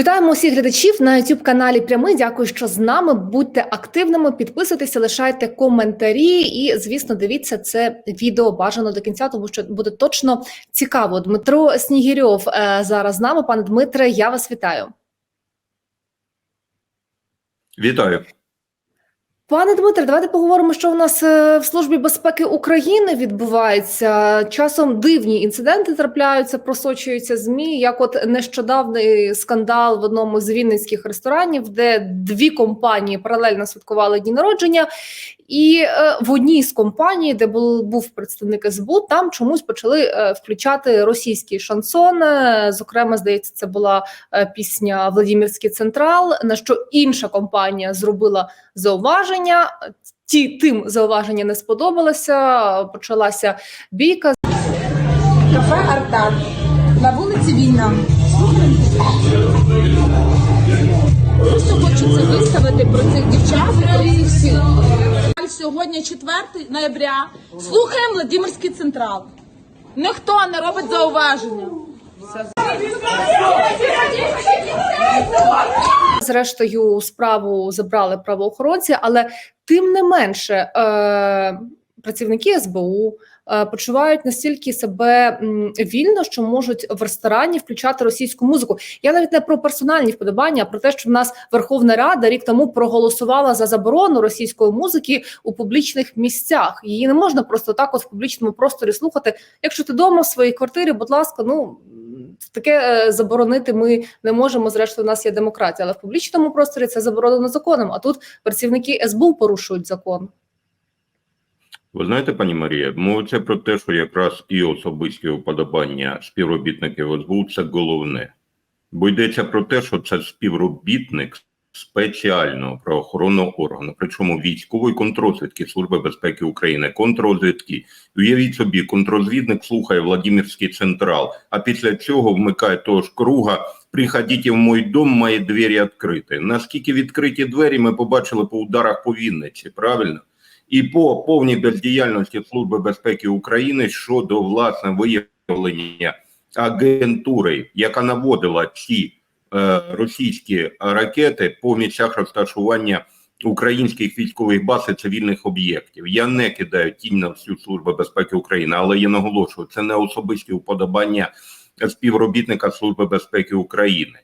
Вітаємо усіх глядачів на youtube каналі Прямий. Дякую, що з нами. Будьте активними, підписуйтеся, лишайте коментарі. І, звісно, дивіться це відео бажано до кінця, тому що буде точно цікаво. Дмитро Снігірьов е, зараз з нами. Пане Дмитре, я вас вітаю. Вітаю. Пане Дмитре, давайте поговоримо, що у нас е, в службі безпеки України відбувається. Часом дивні інциденти трапляються, просочуються змі. Як от нещодавний скандал в одному з вінницьких ресторанів, де дві компанії паралельно святкували дні народження, і е, в одній з компаній, де був, представник СБУ, там чомусь почали е, включати російський шансон. Е, Зокрема, здається, це була пісня Владимирський Централ. На що інша компанія зробила зауваження. Ті тим зауваження не сподобалося. Почалася бійка. Кафе Артак на вулиці Вільна. Просто хочеться виставити про цих дівчат і всіх. Сьогодні 4 ноября. Слухаємо Владимирський централ. Ніхто не робить зауваження. Зрештою, справу забрали правоохоронці, але тим не менше е, працівники СБУ е, почувають настільки себе вільно, що можуть в ресторані включати російську музику. Я навіть не про персональні вподобання, а про те, що в нас Верховна Рада рік тому проголосувала за заборону російської музики у публічних місцях. Її не можна просто так, от в публічному просторі слухати. Якщо ти вдома в своїй квартирі, будь ласка, ну. Таке е, заборонити ми не можемо. Зрештою, у нас є демократія, але в публічному просторі це заборонено законом. А тут працівники СБУ порушують закон. Ви знаєте, пані Марія, мовиться про те, що якраз і особисті уподобання співробітників СБУ – це головне. Бо йдеться про те, що це співробітник спеціального правоохоронного органу, причому військової контррозвідки Служби безпеки України, контррозвідки. Уявіть собі, контррозвідник слухає Владимирський централ, а після цього вмикає того ж круга «Приходіть в мой дом, мої двері відкриті». Наскільки відкриті двері ми побачили по ударах по Вінниці, правильно? І по повній бездіяльності Служби безпеки України щодо власне виявлення агентури, яка наводила ці е, російські ракети по місцях розташування українських військових баз і цивільних об'єктів. Я не кидаю тінь на всю службу безпеки України, але я наголошую, це не особисті уподобання співробітника Служби безпеки України.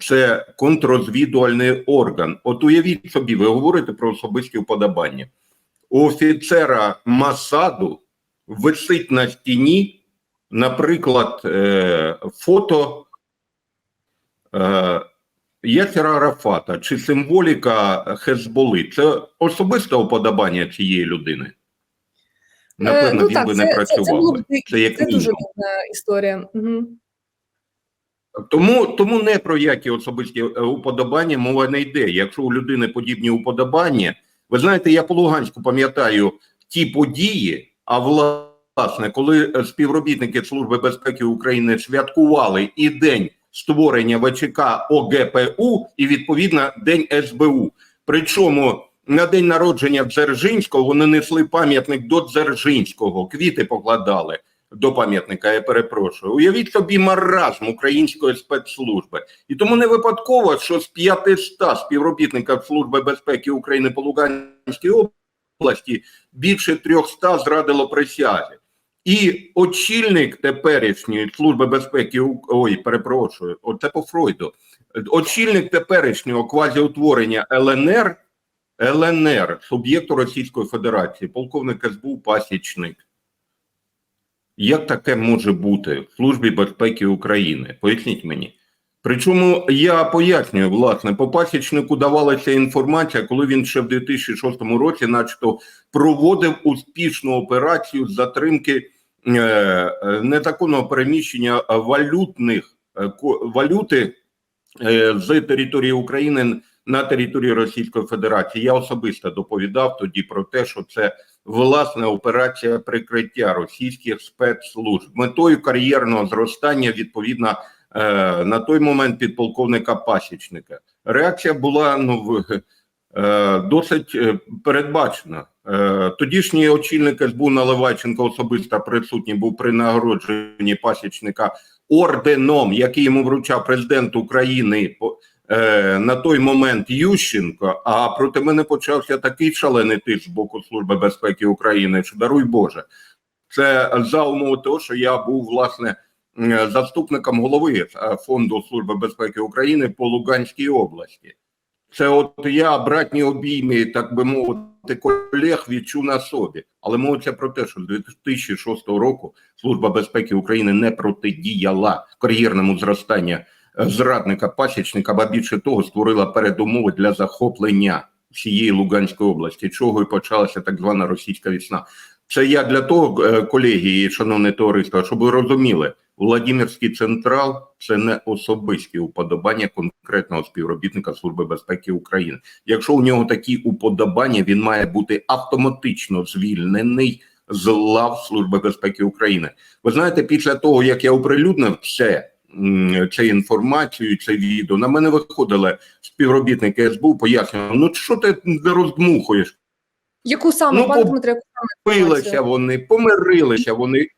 Це контррозвідувальний орган. От уявіть собі, ви говорите про особисті вподобання. У офіцера Масаду висить на стіні, наприклад, е, фото е, Ясера Арафата чи символіка Хезболи. Це особисте вподобання цієї людини. Напевно, Е, ну, він так, би це- не працював. це би. Це як Це дуже дивна історія. Угу. Тому, тому не про які особисті уподобання мова не йде. Якщо у людини подібні уподобання, ви знаєте, я по Луганську пам'ятаю ті події, а власне, коли е, співробітники Служби безпеки України святкували і день створення ВЧК ОГПУ, і відповідно День СБУ. Причому на день народження Дзержинського вони несли пам'ятник до Дзержинського, квіти покладали до пам'ятника, я перепрошую. Уявіть собі маразм української спецслужби. І тому не випадково, що з 500 співробітників Служби безпеки України по Луганській області більше 300 зрадило присязі. І очільник теперішньої Служби безпеки, ой, перепрошую, оце по Фройду, очільник теперішнього квазіутворення ЛНР, ЛНР, суб'єкту Російської Федерації, полковник СБУ Пасічник. Як таке може бути в Службі безпеки України? Поясніть мені. Причому я пояснюю, власне, по пасічнику давалася інформація, коли він ще в 2006 році, начебто, проводив успішну операцію з затримки е, незаконного переміщення валютних е, валюти е, з території України на територію Російської Федерації. Я особисто доповідав тоді про те, що це власне операція прикриття російських спецслужб метою кар'єрного зростання відповідно е, на той момент підполковника Пасічника. Реакція була ну е, досить е, передбачена. Тодішній очільник СБУ Наливайченко особисто присутній був при нагородженні пасічника орденом, який йому вручав президент України е, на той момент Ющенко. А проти мене почався такий шалений тиск з боку Служби безпеки України, що даруй Боже. Це за умови того, що я був власне заступником голови е, фонду Служби безпеки України по Луганській області. Це от я братні обійми, так би мовити, колег відчув на собі. Але мовиться про те, що з 2006 року Служба безпеки України не протидіяла кар'єрному зростанню е, зрадника пасічника, ба більше того, створила передумови для захоплення всієї Луганської області, чого і почалася так звана російська вісна. Це я для того, е, колеги і шановне товариство, щоб ви розуміли, Владимирський централ це не особисті уподобання конкретного співробітника Служби безпеки України. Якщо у нього такі уподобання, він має бути автоматично звільнений з лав Служби безпеки України. Ви знаєте, після того як я оприлюднив це. Цю інформацію, це відео на мене виходили співробітники СБУ, пояснювали, ну що ти роздмухуєш? Яку саме, Ну, пане Дмитре, яку саме інформацію? вони, помирилися вони.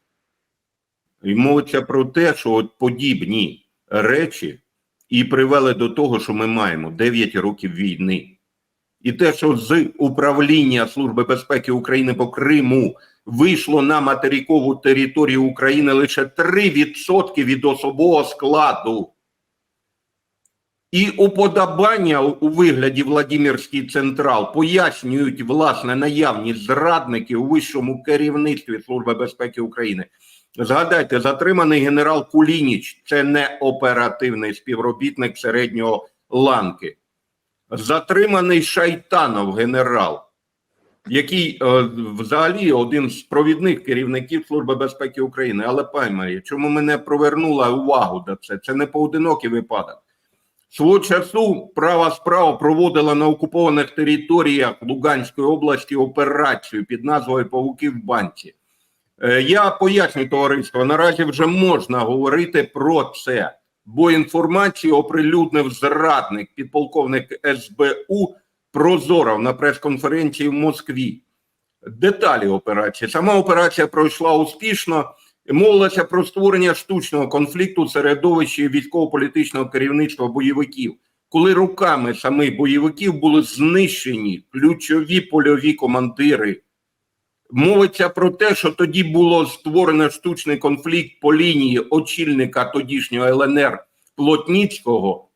І мовиться про те, що от подібні речі і привели до того, що ми маємо 9 років війни. І те, що з управління Служби безпеки України по Криму вийшло на материкову територію України лише 3% від особового складу. І уподобання у- вигляді Владимирський централ пояснюють власне наявність зрадників у вищому керівництві Служби безпеки України. Згадайте, затриманий генерал Кулініч це не оперативний співробітник середнього ланки. Затриманий Шайтанов генерал, який е, взагалі один з провідних керівників Служби безпеки України. Але пані чому мене провернула увагу до це? Це не поодинокий випадок. Свого часу права справа проводила на окупованих територіях Луганської області операцію під назвою Павуки в банці. Е, Я поясню товариство, наразі вже можна говорити про це, бо інформацію оприлюднив зрадник, підполковник СБУ Прозоров на прес-конференції в Москві. Деталі операції. Сама операція пройшла успішно. Мовилося про створення штучного конфлікту середовищі військово-політичного керівництва бойовиків, коли руками самих бойовиків були знищені ключові польові командири. Мовиться про те, що тоді було створено штучний конфлікт по лінії очільника тодішнього ЛНР Плотніцького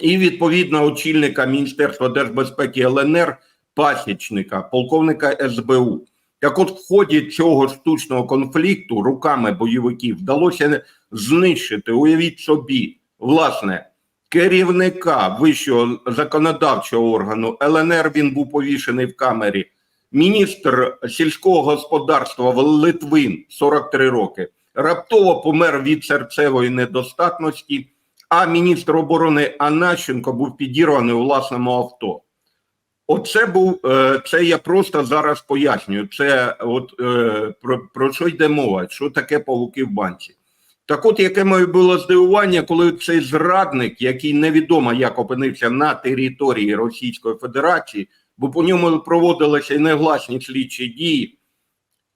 і відповідно очільника Міністерства держбезпеки ЛНР Пасічника, полковника СБУ. Так от, в ході цього штучного конфлікту руками бойовиків вдалося знищити, уявіть собі, власне, керівника вищого законодавчого органу ЛНР. Він був повішений в камері. Міністр сільського господарства Литвин 43 роки раптово помер від серцевої недостатності, а міністр оборони Анащенко був підірваний у власному авто. Оце був е, це я просто зараз пояснюю. Це от е, про, про що йде мова? Що таке павуки в банці? Так, от яке моє було здивування, коли цей зрадник, який невідомо як опинився на території Російської Федерації, бо по ньому проводилися і негласні слідчі дії,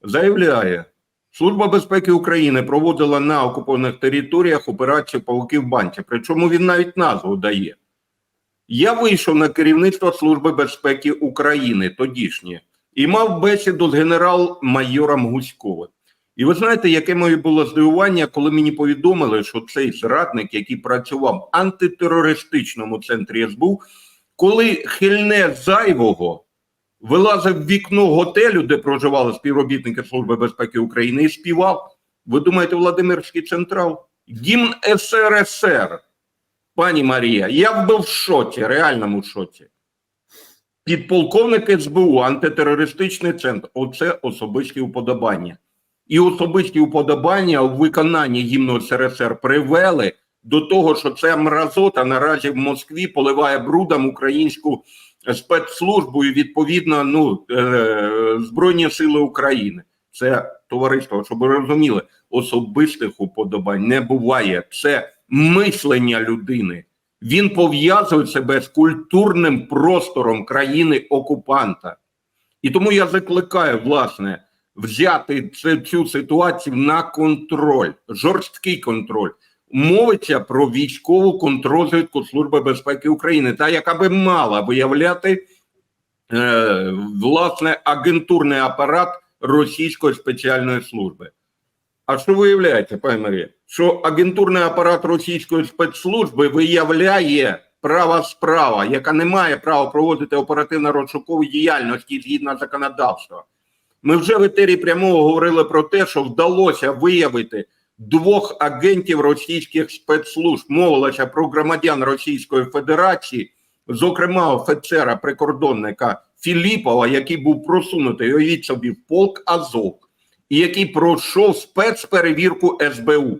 заявляє, Служба безпеки України проводила на окупованих територіях операцію Павуки в банці. Причому він навіть назву дає. Я вийшов на керівництво Служби безпеки України тодішнє і мав бесіду з генерал-майором Гуськовим. І ви знаєте, яке моє було здивування, коли мені повідомили, що цей зрадник, який працював в антитерористичному центрі СБУ, коли хильне зайвого вилазив в вікно готелю, де проживали співробітники Служби безпеки України, і співав. Ви думаєте, Владимирський централ? Гімн СРСР. Пані Марія, я був в шоці, реальному шоці. Підполковник СБУ, антитерористичний центр оце особисті уподобання. І особисті уподобання у виконанні гімну СРСР привели до того, що ця мразота наразі в Москві поливає брудом українську спецслужбу і відповідно ну, е, Збройні Сили України. Це товариство, щоб ви розуміли, особистих уподобань не буває. Це мислення людини. Він пов'язує себе з культурним простором країни окупанта. І тому я закликаю, власне, взяти це, цю ситуацію на контроль, жорсткий контроль. Мовиться про військову контррозвідку Служби безпеки України, та яка би мала виявляти е, власне агентурний апарат Російської спеціальної служби. А що виявляється, пані Марія? Що агентурний апарат російської спецслужби виявляє права справа, яка не має права проводити оперативно-розшукову діяльність згідно законодавства. Ми вже в етері прямого говорили про те, що вдалося виявити двох агентів російських спецслужб. Мовилося про громадян Російської Федерації, зокрема офіцера прикордонника Філіпова, який був просунутий, уявіть собі, в полк Азов, і який пройшов спецперевірку СБУ.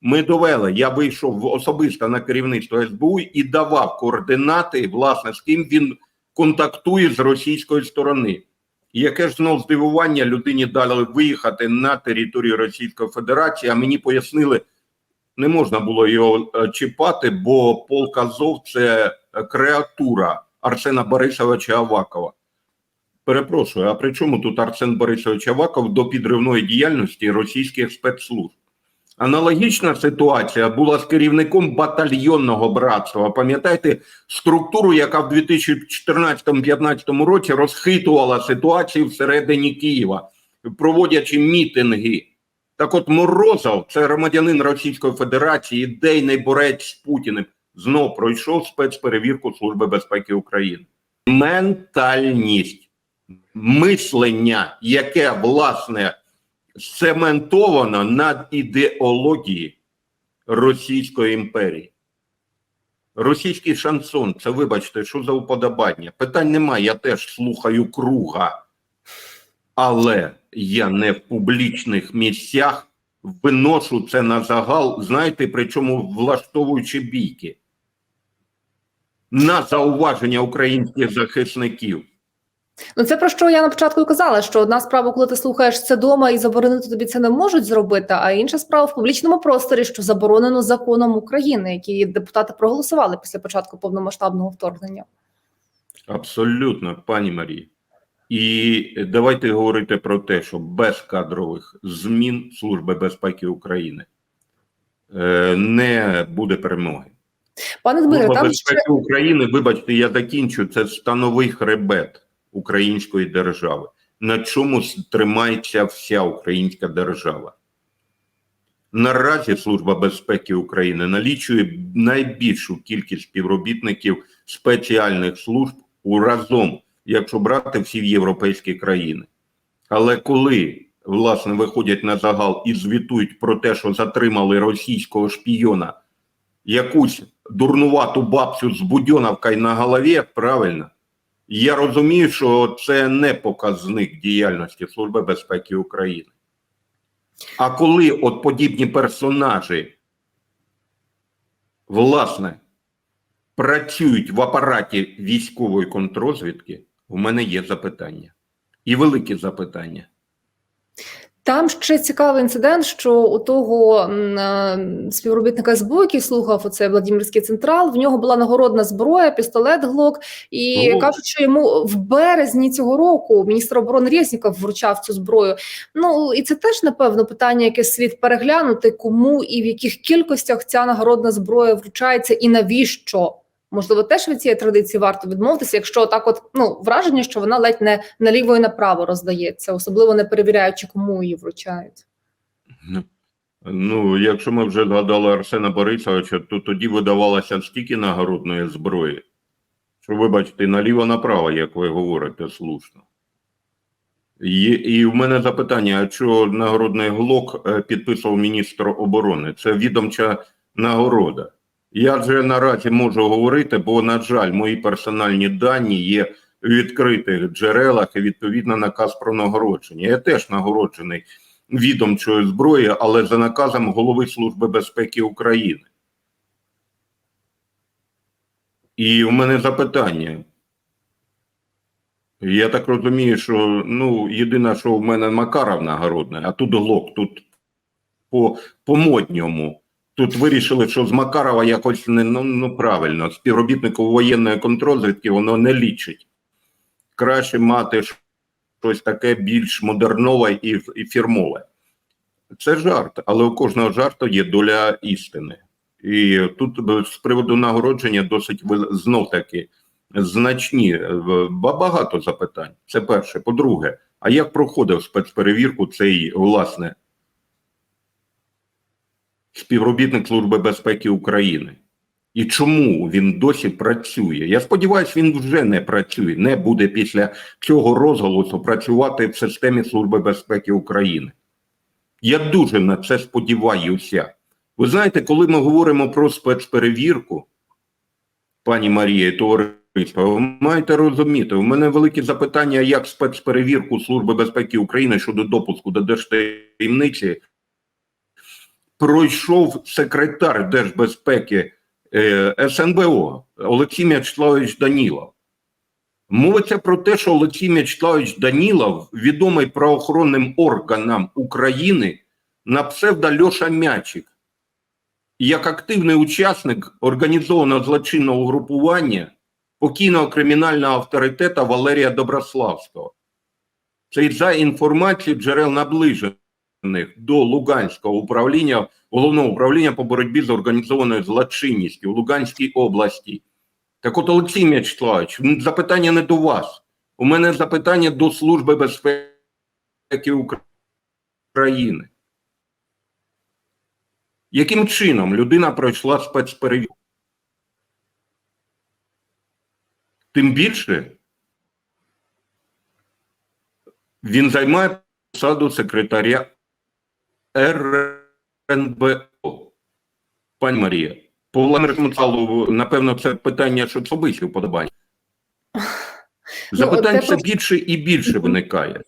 Ми довели, я вийшов особисто на керівництво СБУ і давав координати, власне, з ким він контактує з російської сторони. І яке ж знов здивування людині дали виїхати на територію Російської Федерації, а мені пояснили, не можна було його е, чіпати, бо полк Азов – це креатура Арсена Борисовича Авакова. Перепрошую, а при чому тут Арсен Борисович Аваков до підривної діяльності російських спецслужб? Аналогічна ситуація була з керівником батальйонного братства. Пам'ятаєте структуру, яка в 2014-2015 році розхитувала ситуацію всередині Києва, проводячи мітинги. Так от Морозов, це громадянин Російської Федерації, ідейний борець з Путіним, знов пройшов спецперевірку Служби безпеки України. Ментальність, мислення, яке власне цементовано над ідеології Російської імперії. Російський шансон, це вибачте, що за уподобання. Питань немає, я теж слухаю круга, але я не в публічних місцях виношу це на загал, знаєте, причому влаштовуючи бійки. На зауваження українських захисників. Ну це про що я на початку і казала, що одна справа, коли ти слухаєш це дома і заборонити тобі це не можуть зробити, а інша справа в публічному просторі, що заборонено законом України, які депутати проголосували після початку повномасштабного вторгнення. Абсолютно, пані Марії. І давайте говорити про те, що без кадрових змін Служби безпеки України е, не буде перемоги. Пане Дмитре, Служба там ще України, вибачте, я закінчу. Це становий хребет української держави. На чому тримається вся українська держава? Наразі Служба безпеки України налічує найбільшу кількість співробітників спеціальних служб у разом, якщо брати всі європейські країни. Але коли власне виходять на загал і звітують про те, що затримали російського шпійона, якусь дурнувату бабцю з будьоновкою на голові, правильно, я розумію, що це не показник діяльності Служби безпеки України. А коли от подібні персонажі, власне, працюють в апараті військової контрозвідки, у мене є запитання. І великі запитання. Там ще цікавий інцидент, що у того е, співробітника СБУ, який слухав оце Владимирський централ, в нього була нагородна зброя, пістолет Глок. І О. кажуть, що йому в березні цього року міністр оборони Резніков вручав цю зброю. Ну і це теж напевно питання, яке слід переглянути, кому і в яких кількостях ця нагородна зброя вручається, і навіщо. Можливо, теж від цієї традиції варто відмовитися, якщо так, от ну враження, що вона ледь не наліво і направо роздається, особливо не перевіряючи, кому її вручають. Ну, якщо ми вже згадали Арсена Борисовича, то тоді видавалося стільки нагородної зброї, що, вибачте, наліво-направо, як ви говорите, слушно. І, і в мене запитання: а чого нагородний глок е, підписував міністр оборони? Це відомча нагорода. Я вже наразі можу говорити, бо, на жаль, мої персональні дані є в відкритих джерелах і відповідно наказ про нагородження. Я теж нагороджений відомчої зброї, але за наказом голови Служби безпеки України. І у мене запитання. Я так розумію, що ну, єдине, що в мене Макаров нагородний, а тут глок, тут по, по. Тут вирішили, що з Макарова якось не ну, ну правильно, співробітнику воєнної контрозвідки воно не лічить. Краще мати щось таке більш модернове і, і фірмове. Це жарт, але у кожного жарту є доля істини. І тут з приводу нагородження досить знов таки значні е, багато запитань. Це перше. По-друге, а як проходив спецперевірку цей власне співробітник Служби безпеки України? І чому він досі працює? Я сподіваюся, він вже не працює, не буде після цього розголосу працювати в системі Служби безпеки України. Я дуже на це сподіваюся. Ви знаєте, коли ми говоримо про спецперевірку, пані Марія, товариство, ви маєте розуміти, у мене великі запитання, як спецперевірку Служби безпеки України щодо допуску до держтаємниці пройшов секретар Держбезпеки е, СНБО Олексій М'ячеславович Данілов. Мовиться про те, що Олексій М'ячеславович Данілов, відомий правоохоронним органам України на псевдо Льоша Мячик, як активний учасник організованого злочинного групування покійного кримінального авторитета Валерія Доброславського. Це за інформацією джерел наближених до Луганського управління, головного управління по боротьбі з організованою злочинністю в Луганській області. Так от, Олексій М'ячеславович, запитання не до вас. У мене запитання до Служби безпеки України. Яким чином людина пройшла спецперевірку? Тим більше він займає посаду секретаря РНБО. Пані Марія, по Володимиру Михайлову, напевно, це питання що особисті вподобання. Запитань все більше і більше виникає.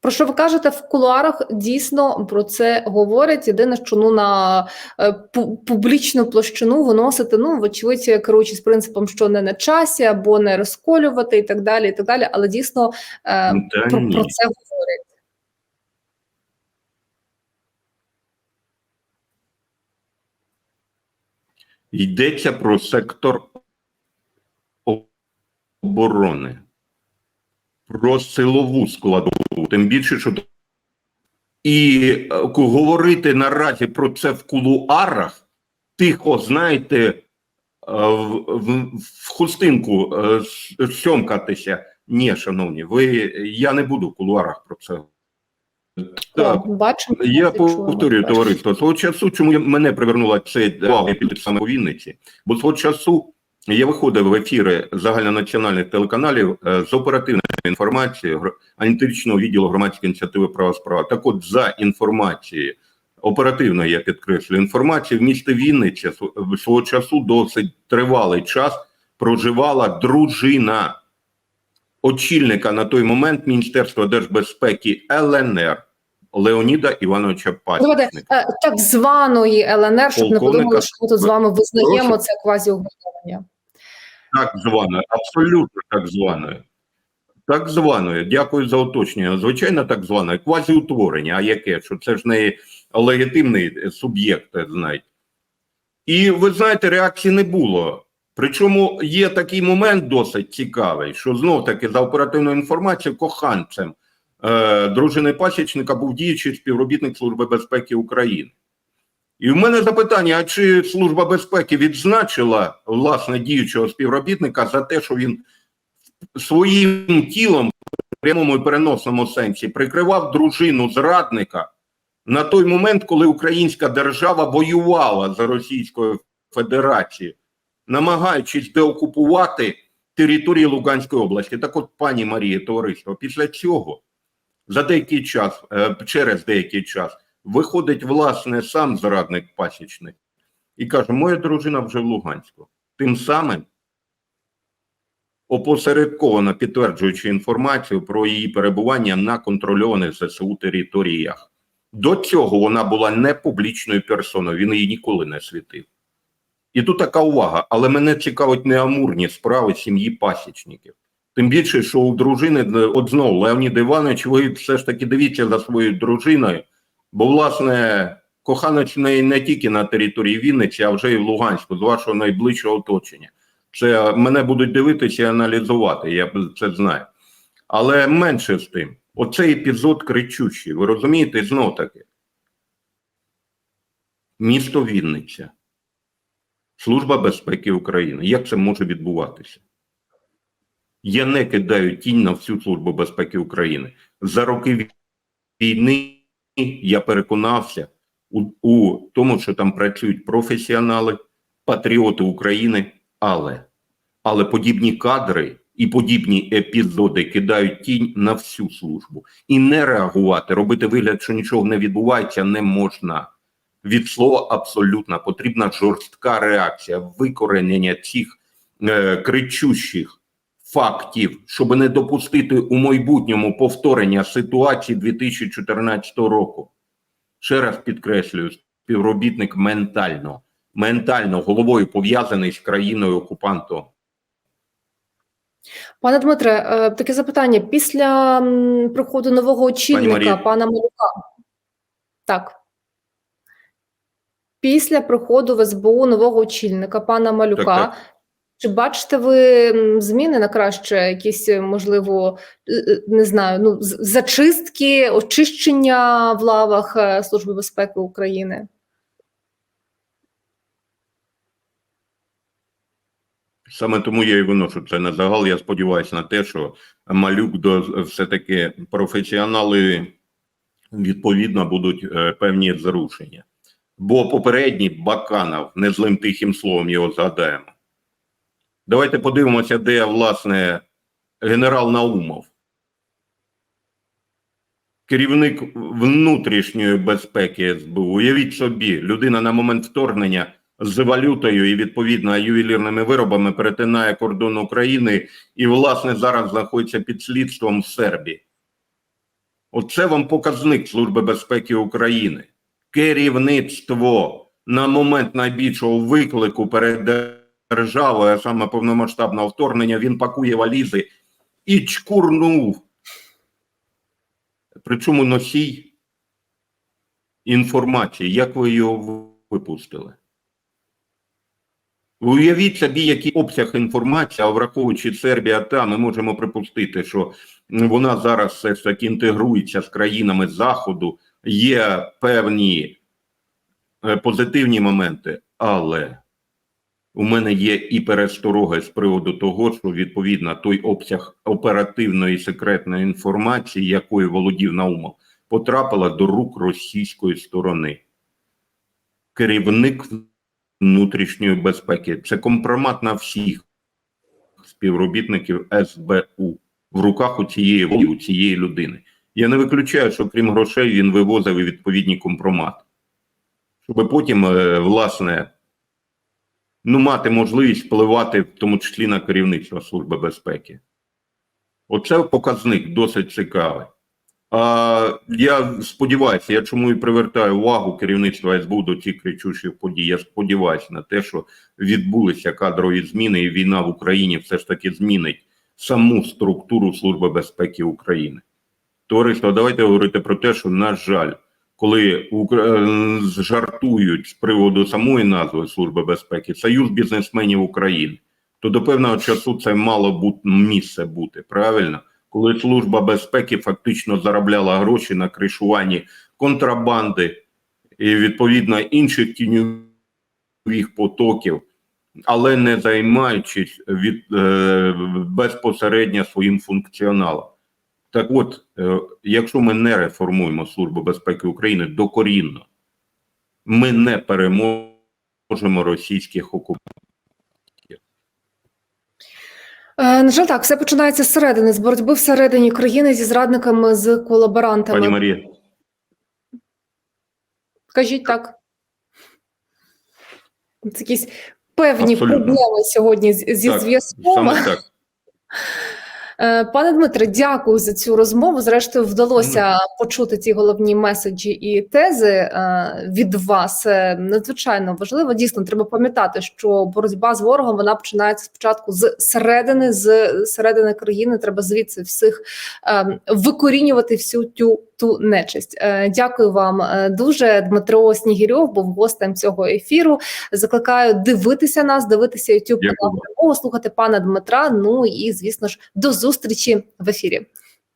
Про що ви кажете в кулуарах? Дійсно про це говорять. Єдине, що ну на е, публічну площину виносити, ну вочевидь, керуючись принципом, що не на часі або не розколювати і так далі. І так далі. Але дійсно е, Та про, про це говорять. Йдеться про сектор оборони, про силову складову, тим більше, що і е, говорити наразі про це в кулуарах, тихо, знаєте, е, в, в, в хустинку е, сьомкатися. Ні, шановні, ви я не буду в кулуарах про це. Так, бачимо, я повторюю, товариство, свого часу, чому я- мене привернула це увага під саме у Вінниці, бо свого часу я виходив в ефіри загальнонаціональних телеканалів е, з оперативною інформацією аналітичного відділу громадської ініціативи права справа. Так от, за інформацією, оперативною, я підкреслю, інформацію в місті Вінниця свого часу досить тривалий час проживала дружина очільника на той момент Міністерства держбезпеки ЛНР Леоніда Івановича Давайте Пасічника. е, так званої ЛНР, щоб не подумали, що ми тут з вами визнаємо Прошу. це квазіугрупування. Так званою, абсолютно так званою. Так званою, дякую за уточнення. Звичайно, так званою. Квазіутворення, а яке? Що це ж не легітимний суб'єкт, знаєте. І ви знаєте, реакції не було. Причому є такий момент досить цікавий, що знов таки за оперативною інформацією коханцем дружини пасічника був діючий співробітник Служби безпеки України. І в мене запитання: а чи Служба безпеки відзначила власне діючого співробітника за те, що він своїм тілом в прямому і переносному сенсі прикривав дружину зрадника на той момент, коли Українська держава воювала за Російською Федерацією, намагаючись деокупувати територію Луганської області. Так от, пані Марія, товариство, після цього за деякий час, е, через деякий час, виходить власне сам зрадник пасічник і каже: Моя дружина вже в Луганську. Тим самим опосередковано підтверджуючи інформацію про її перебування на контрольованих ЗСУ територіях. До цього вона була не публічною персоною, він її ніколи не світив. І тут така увага, але мене цікавить не амурні справи сім'ї пасічників. Тим більше, що у дружини, е, от знову, Леонід Іванович, ви все ж таки дивіться за своєю дружиною, бо, власне, коханець в не тільки на території Вінниці, а вже і в Луганську, з вашого найближчого оточення. Це мене будуть дивитися і аналізувати, я це знаю. Але менше з тим, Оцей епізод кричущий. Ви розумієте, знов таки. Місто Вінниця, Служба безпеки України. Як це може відбуватися? Я не кидаю тінь на всю Службу безпеки України. За роки війни я переконався у, у тому, що там працюють професіонали, патріоти України, але, але подібні кадри і подібні епізоди кидають тінь на всю службу. І не реагувати, робити вигляд, що нічого не відбувається, не можна. Від слова абсолютно потрібна жорстка реакція, викоренення цих е, кричущих фактів, щоб не допустити у майбутньому повторення ситуації 2014 року. Ще раз підкреслюю, співробітник ментально, ментально головою пов'язаний з країною окупантом. Пане Дмитре, е, таке запитання. Після приходу нового очільника, пана Малюка. Так. Після приходу в СБУ нового очільника, пана Малюка, Так, так. Чи бачите ви зміни на краще, якісь, е, можливо, е, е, не знаю, ну, зачистки, очищення в лавах Служби безпеки України? Саме тому я і виношу це на загал. Я сподіваюся на те, що малюк до все-таки професіонали відповідно будуть певні зрушення. Бо попередній Баканов, не злим тихим словом його згадаємо. Давайте подивимося, де власне генерал Наумов, керівник внутрішньої безпеки СБУ. Уявіть собі, людина на момент вторгнення з валютою і відповідно ювелірними виробами перетинає кордон України і, власне, зараз знаходиться під слідством в Сербії. Оце вам показник Служби безпеки України. Керівництво на момент найбільшого виклику перед державою, а саме повномасштабного вторгнення, він пакує валізи і чкурнув. Причому носій інформації, як ви його випустили? Уявіть собі, який обсяг інформації, а враховуючи Сербія, та ми можемо припустити, що вона зараз все ж таки інтегрується з країнами Заходу, є певні е, позитивні моменти, але у мене є і перестороги з приводу того, що відповідно той обсяг оперативної секретної інформації, якою володів Наумов, потрапила до рук російської сторони. Керівник внутрішньої безпеки. Це компромат на всіх співробітників СБУ в руках у цієї у цієї людини. Я не виключаю, що крім грошей він вивозив і відповідні компромати, щоб потім, е, власне, ну, мати можливість впливати, в тому числі на керівництво Служби безпеки. Оце показник досить цікавий. А, я сподіваюся, я чому і привертаю увагу керівництва СБУ до цих кричущих подій. Я сподіваюся на те, що відбулися кадрові зміни, і війна в Україні все ж таки змінить саму структуру Служби безпеки України. Товариство, давайте говорити про те, що, на жаль, коли е, жартують з приводу самої назви Служби безпеки Союз бізнесменів України, то до певного часу це мало бути місце бути, правильно? коли Служба безпеки фактично заробляла гроші на кришуванні контрабанди і відповідно інших тіньових потоків, але не займаючись від е, безпосередньо своїм функціоналом. Так от, е, якщо ми не реформуємо Службу безпеки України докорінно, ми не переможемо російських окупантів. Е, На жаль, так, все починається зсередини, з боротьби всередині країни зі зрадниками, з колаборантами. Пані Марія. Кажіть так. Це якісь певні Абсолютно. проблеми сьогодні зі Так, зв'язком. Е, Пане Дмитре, дякую за цю розмову. Зрештою, вдалося почути ці головні меседжі і тези е, від вас. Надзвичайно важливо. Дійсно, треба пам'ятати, що боротьба з ворогом вона починається спочатку з середини, з середини країни. Треба звідси всіх е, викорінювати всю тю ту нечисть. Е, Дякую вам е, дуже. Дмитро Снігірьов був гостем цього ефіру. Закликаю дивитися нас, дивитися YouTube канал, слухати пана Дмитра. Ну і звісно ж, до зустрічі в ефірі.